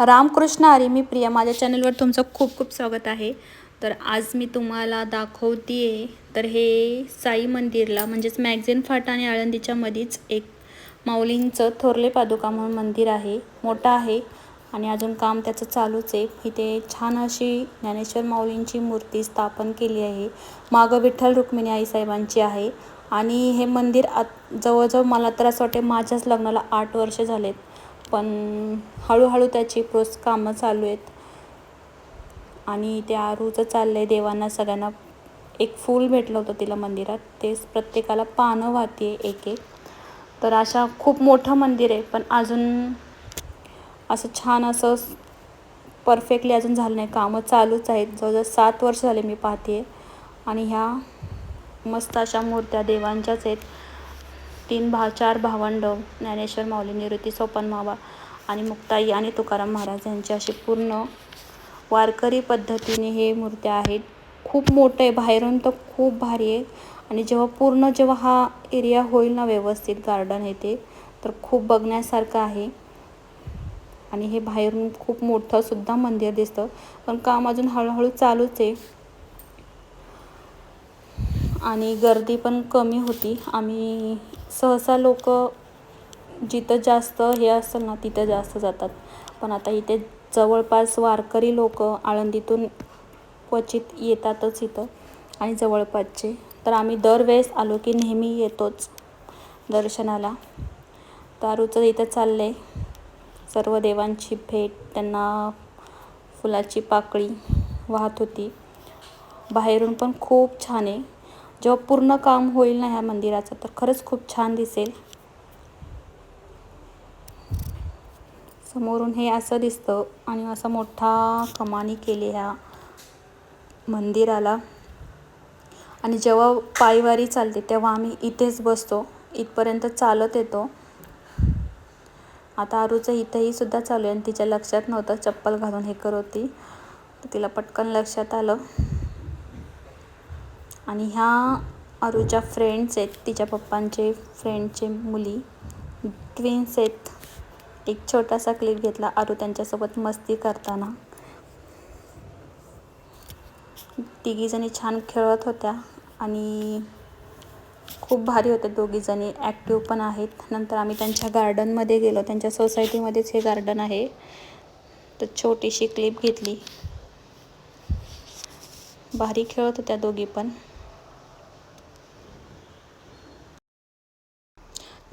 रामकृष्ण अरे मी प्रिया माझ्या चॅनलवर तुमचं खूप खूप स्वागत आहे. तर आज मी तुम्हाला दाखवते तर हे साई मंदिरला म्हणजेच मॅगझिन फाटा आणि आळंदीच्या मध्येच एक माऊलींचं थोरले पादुका म्हणून मंदिर आहे मोठं आहे आणि अजून काम त्याचं चालूच आहे. इथे छान अशी ज्ञानेश्वर माऊलींची मूर्ती स्थापन केली आहे. मागं विठ्ठल रुक्मिणी आईसाहेबांची आहे. आणि हे मंदिर आत जवळजवळ मला तर असं वाटते माझ्याच लग्नाला आठ वर्ष झालेत. पण हळूहळू त्याची प्रोस कामं चालू आहेत. आणि ते आरूचं चाललं आहे देवांना सगळ्यांना एक फूल भेटलं होतं तिला मंदिरात. तेच प्रत्येकाला पानं वाहते एक एक तर अशा खूप मोठं मंदिर आहे पण अजून असं छान असं परफेक्टली अजून झालं नाही. कामं चालूच आहेत. जवळजवळ सात वर्ष झाले मी पाहते आणि ह्या मस्त अशा मूर्त्या देवांच्याच आहेत. तीन भा चार भावंड ज्ञानेश्वर माऊली निवृत्ती सोपान मावा आणि मुक्ताई आणि तुकाराम महाराज यांची अशी पूर्ण वारकरी पद्धतीने हे मूर्त्या आहेत. खूप मोठं आहे बाहेरून तर खूप भारी आहे. आणि जेव्हा पूर्ण जेव्हा हा एरिया होईल ना व्यवस्थित गार्डन येते तर खूप बघण्यासारखं आहे. आणि हे बाहेरून खूप मोठं सुद्धा मंदिर दिसतं. पण काम अजून हळूहळू चालूच आहे. आणि गर्दी पण कमी होती. आम्ही सहसा लोक जिथं जास्त हे असेल ना तिथं जास्त जातात. पण आता इथे जवळपास वारकरी लोक आळंदीतून क्वचित येतातच इथं आणि जवळपासचे. तर आम्ही दरवेळेस आलो की नेहमी येतोच दर्शनाला. दारूचं इथं चाललं आहे सर्व देवांची भेट त्यांना फुलाची पाकळी वाहत होती. बाहेरून पण खूप छान आहे. जेव्हा पूर्ण काम होईल ना ह्या मंदिराचं तर खरंच खूप छान दिसेल. समोरून हे असं दिसतं आणि असा मोठा कमानी केली ह्या मंदिराला. आणि जेव्हा पायवारी चालते तेव्हा आम्ही इथेच बसतो. इथपर्यंत चालत येतो. आता आरूचं इथंही सुद्धा चालू आहे आणि तिच्या लक्षात नव्हतं चप्पल घालून हे करत होती. तर तिला पटकन लक्षात आलं. आणि ह्या आरूच्या फ्रेंड्स आहेत तिच्या पप्पांचे फ्रेंडचे मुली. ट्विन्स आहेत. एक छोटासा क्लिप घेतला आरू त्यांच्यासोबत मस्ती करताना. तिघीजणी छान खेळत होत्या आणि खूप भारी होते दोघीजणी ॲक्टिव्ह पण आहेत. नंतर आम्ही त्यांच्या गार्डनमध्ये गेलो. त्यांच्या सोसायटीमध्येच हे गार्डन आहे. तर छोटीशी क्लिप घेतली. भारी खेळत होत्या दोघी पण.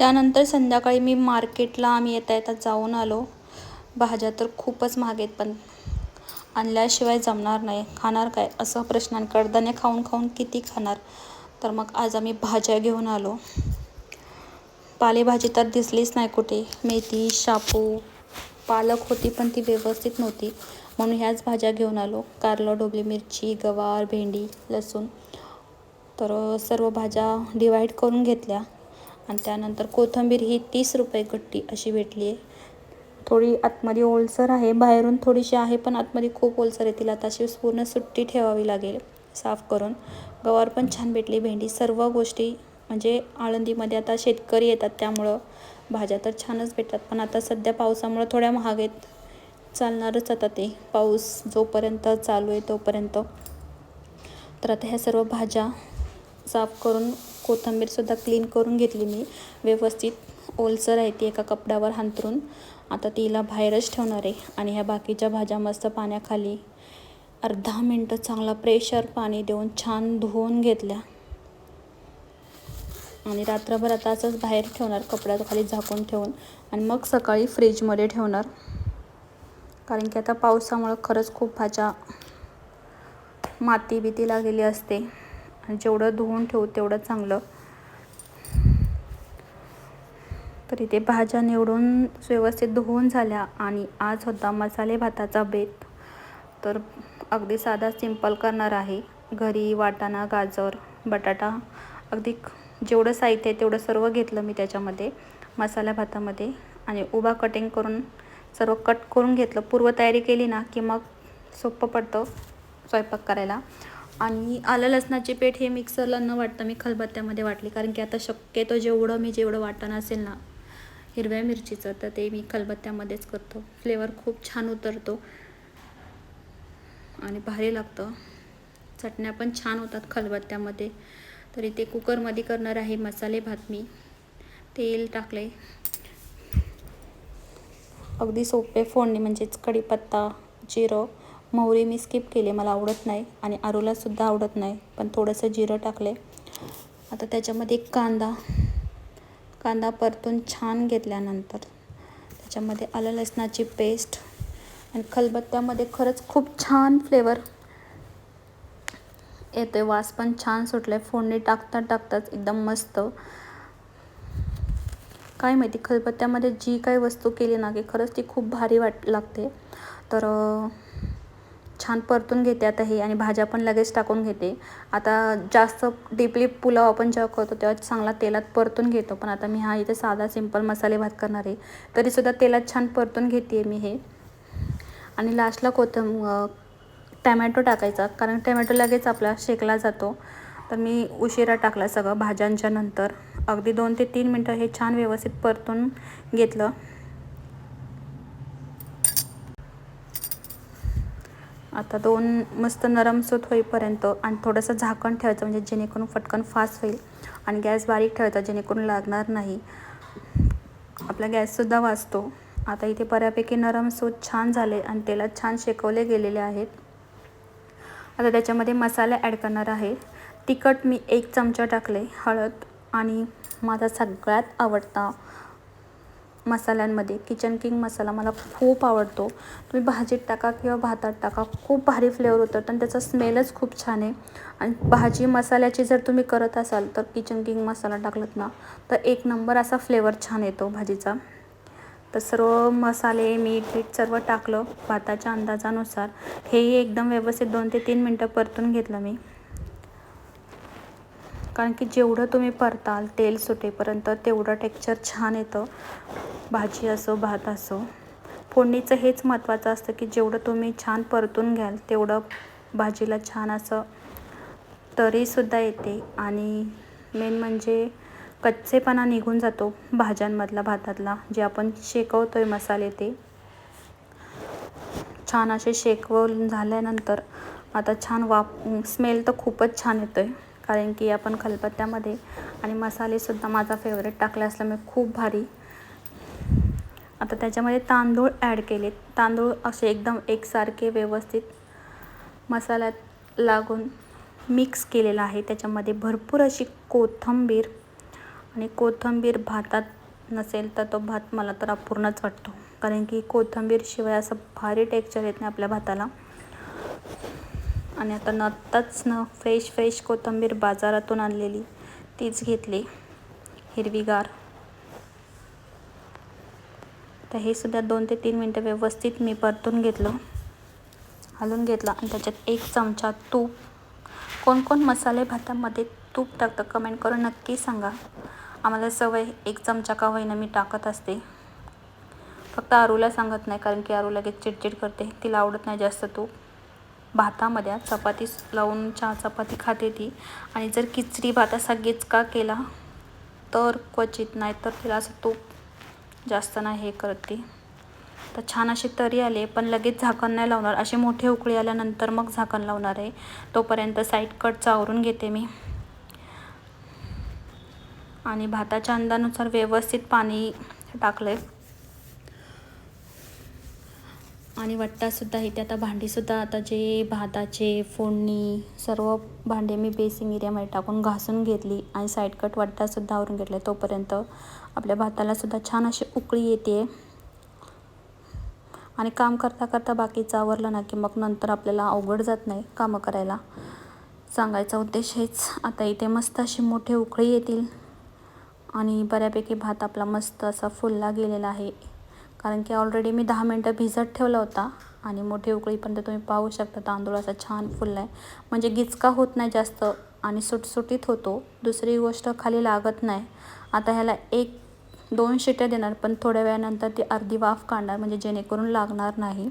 त्यानंतर संध्याकाळी मी मार्केटला आम्ही येता येता जाऊन आलो. भाज्या तर खूपच महाग आहेत पण आणल्याशिवाय जमणार नाही. खाणार काय? असं प्रश्न. कडधान्य खाऊन खाऊन किती खाणार? तर मग आज आम्ही भाज्या घेऊन आलो. पालेभाजी तर दिसलीच नाही कुठे. मेथी शापू पालक होती पण ती व्यवस्थित नव्हती. म्हणून ह्याच भाज्या घेऊन आलो. कारलं ढोबली मिरची गवार भेंडी लसूण. तर सर्व भाज्या डिवाईड करून घेतल्या. आणि त्यानंतर कोथिंबीर ही तीस रुपये गट्टी अशी भेटली आहे. थोडी आतमध्ये ओलसर आहे. बाहेरून थोडीशी आहे पण आतमध्ये खूप ओलसर येतील आता अशी पूर्ण सुट्टी ठेवावी लागेल. साफ करून. गवार पण छान भेटली. भेंडी सर्व गोष्टी म्हणजे आळंदीमध्ये आता शेतकरी येतात त्यामुळं भाज्या तर छानच भेटतात. पण आता सध्या पावसामुळं थोड्या महाग आहेत चालणारच आता ते. पाऊस जोपर्यंत चालू आहे तोपर्यंत. तर आता ह्या सर्व भाज्या साफ करून कोथिंबीरसुद्धा क्लीन करून घेतली मी. व्यवस्थित ओलसर आहे ती एका कपड्यावर हांतरून. आता तिला बाहेरच ठेवणार आहे आणि ह्या बाकीच्या भाज्या मस्त पाण्याखाली अर्धा मिनटं चांगला प्रेशर पाणी देऊन छान धुवून घेतल्या. आणि रात्रभर आता असंच बाहेर ठेवणार कपड्याखाली झाकून ठेवून. आणि मग सकाळी फ्रीजमध्ये ठेवणार. कारण की आता पावसामुळं खरंच खूप भाज्या माती बिती लागलेली असते. आणि जेवढं धुवून ठेवू तेवढं चांगलं. तर इथे भाज्या निवडून व्यवस्थित धुवून झाल्या आणि आज होता मसाले भाताचा बेत. तर अगदी साधा सिंपल करणार आहे. घरी वाटाणा गाजर बटाटा अगदी जेवढं साहित्य आहे तेवढं सर्व घेतलं मी त्याच्यामध्ये मसाला भातामध्ये. आणि उभा कटिंग करून सर्व कट करून घेतलं. पूर्वतयारी केली ना की मग सोपं पडतं स्वयंपाक करायला. आणि आलं लसणाची पेठ हे मिक्सरला न वाटता मी खलबत्त्यामध्ये वाटले. कारण की आता शक्यतो जेवढं मी जेवढं वाटण असेल ना हिरव्या मिरचीचं तर ते मी खलबत्त्यामध्येच करतो. फ्लेवर खूप छान उतरतो. आणि भारी लागतं. चटण्या पण छान होतात खलबत्त्यामध्ये. तर इथे कुकरमध्ये करणार आहे मसाले भात मी. तेल टाकले अगदी सोपे फोडणी म्हणजेच कढीपत्ता जिरं मोहरी मी स्किप केले मला आवडत नाही आणि आरूलासुद्धा आवडत नाही पण थोडंसं जिरं टाकले आता त्याच्यामध्ये कांदा कांदा परतून छान घेतल्यानंतर त्याच्यामध्ये आलं लसणाची पेस्ट आणि खलबत्त्यामध्ये खरंच खूप छान फ्लेवर येतो आहे वास पण छान सुटला आहे फोडणी टाकता टाकताच एकदम मस्त. काय माहिती खलबत्त्यामध्ये जी काही वस्तू केली ना की खरंच ती खूप भारी वाट लागते. तर छान परतून घेते आता हे आणि भाज्या पण लगेच टाकून घेते. आता जास्त डीपली पुलाव आपण जेव्हा करतो तेव्हा चांगला तेलात परतून घेतो. पण आता मी हा इथे साधा सिंपल मसाले भात करणार आहे. तरीसुद्धा तेलात छान परतून घेते मी हे. आणि लास्टला कोथम टॅमॅटो टाकायचा. कारण टॅमॅटो लगेच आपला शेकला जातो. तर मी उशिरा टाकला सगळं भाज्यांच्या नंतर. अगदी दोन ते तीन मिनटं हे छान व्यवस्थित परतून घेतलं. आता दोन मस्त नरमसूत होईपर्यंत आणि थोडंसं झाकण ठेवायचं म्हणजे जेणेकरून फटकन फास्ट होईल आणि गॅस बारीक ठेवायचा जेणेकरून लागणार नाही. आपला गॅससुद्धा वाचतो. आता इथे बऱ्यापैकी नरमसूत छान झाले आणि तेलात छान शेकवले गेलेले आहेत. आता त्याच्यामध्ये मसाले ॲड करणार आहे. तिखट मी एक चमचा टाकले हळद आणि माझा सगळ्यात आवडता मसाल्यांमध्ये. किचन किंग मसाला मला खूप आवडतो. तुम्ही भाजीत टाका किंवा भातात टाका. खूप भारी फ्लेवर होतं आणि त्याचा स्मेलच खूप छान आहे. आणि भाजी मसाल्याची जर तुम्ही करत असाल तर किचन किंग मसाला टाकलात ना तर एक नंबर असा फ्लेवर छान येतो भाजीचा. तर सर्व मसाले मीठ मीठ सर्व टाकलं. भाताच्या अंदाजानुसार. हेही एकदम व्यवस्थित दोन ते तीन मिनटं परतून घेतलं मी. कारण की जेवढं तुम्ही परताल तेल सुटेपर्यंत तेवढं टेक्चर छान येतं. भाजी असो भात असो. फोडणीचं हेच महत्त्वाचं असतं की जेवढं तुम्ही छान परतून घ्याल तेवढं भाजीला छान असं तरीसुद्धा येते. आणि मेन म्हणजे कच्चेपणा निघून जातो भाज्यांमधला भातातला. जे आपण शेकवतो आहे मसाले ते. छान असे शेकवून झाल्यानंतर आता छान वाप स्मेल तर खूपच छान येतो आहे कारण की आपण खलबत्त्यामध्ये आणि मसालेसुद्धा माझा फेवरेट टाकला असल्यामुळे खूप भारी. आता त्याच्यामध्ये तांदूळ ॲड केले. तांदूळ असे एकदम एकसारखे व्यवस्थित मसाल्यात लागून मिक्स केलेला आहे. त्याच्यामध्ये भरपूर अशी कोथिंबीर आणि कोथिंबीर भातात नसेल तर तो भात मला तर अपूर्णच वाटतो. कारण की कोथिंबीरशिवाय असं भारी टेक्चर येत नाही आपल्या भाताला. आणि आता नत्ताच न फ्रेश फ्रेश कोथिंबीर बाजारातून आणलेली. तीच घेतली. हिरवीगार. तर हे सुद्धा दोन ते तीन मिनटं व्यवस्थित मी परतून घेतलं. हलून घेतलं आणि त्याच्यात एक चमचा तूप. कोण कोण मसाले भातामध्ये तूप टाकतं कमेंट करून नक्की सांगा. आम्हाला सवय एक चमचा का होईना मी टाकत असते. फक्त आरूला सांगत नाही कारण की आरू लगेच चिडचिड करते. तिला आवडत नाही जास्त तूप. भातामध्ये चपाती लावून चहा चपाती खाते ती. आणि जर खिचडी भात असा गिचका केला तर क्वचित नाही तर तिला असं तूप जास्त नाही हे करते तर छान अशी तरी आले पण लगेच झाकण नाही लावणार. असे मोठे उकळी आल्यानंतर मग झाकण लावणार आहे. तोपर्यंत साईड कट चावरून घेते मी. आणि भाताच्या अंदानुसार व्यवस्थित पाणी टाकलं आहे आणि वट्टासुद्धा इथे आता भांडीसुद्धा आता जे भाताचे फोडणी सर्व भांडे मी बेसिंग एरियामध्ये टाकून घासून घेतली आणि साईड कट वट्टासुद्धा आवरून घेतले तोपर्यंत आपल्या भातालासुद्धा छान अशी उकळी येते. आणि काम करता करता बाकीचं आवरलं ना की मग नंतर आपल्याला अवघड जात नाही कामं करायला. सांगायचा उद्देश हेच. आता इथे मस्त अशी मोठी उकळी येतील. आणि बऱ्यापैकी भात आपला मस्त असा फुलला गेलेला आहे. कारण की ऑलरेडी मी दहा मिनटं भिजत ठेवला होता आणि मोठी उकळीपर्यंत तुम्ही पाहू शकता तांदूळ असा छान फुलला आहे म्हणजे गिचका होत नाही जास्त आणि सुटसुटीत होतो. दुसरी गोष्ट खाली लागत नाही. आता ह्याला एक दोन शिट्या देणार पण थोड्या वेळानंतर ती अर्धी वाफ काढणार म्हणजे जेणेकरून लागणार नाही.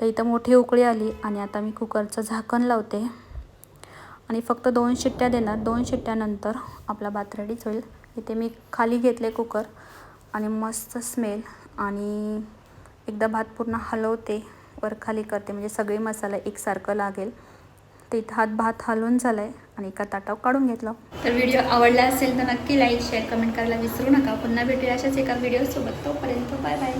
तर इथं मोठी उकळी आली आणि आता मी कुकरचं झाकण लावते. आणि फक्त दोन शिट्ट्या देणार. दोन शिट्ट्यानंतर आपला भात रेडीच होईल. इथे मी खाली घेतले कुकर आणि मस्त स्मेल. आणि एकदा भात पूर्ण हलवते वरखाली करते. म्हणजे सगळे मसाला एकसारखं लागेल. तिथं इथं हात भात हलवून झाला आहे आणि एका ताटावर काढून घेतलं. तर व्हिडिओ आवडला असेल तर नक्की लाईक शेअर कमेंट करायला विसरू नका. पुन्हा भेटूया अशाच एका व्हिडिओसोबत. तोपर्यंत बाय बाय.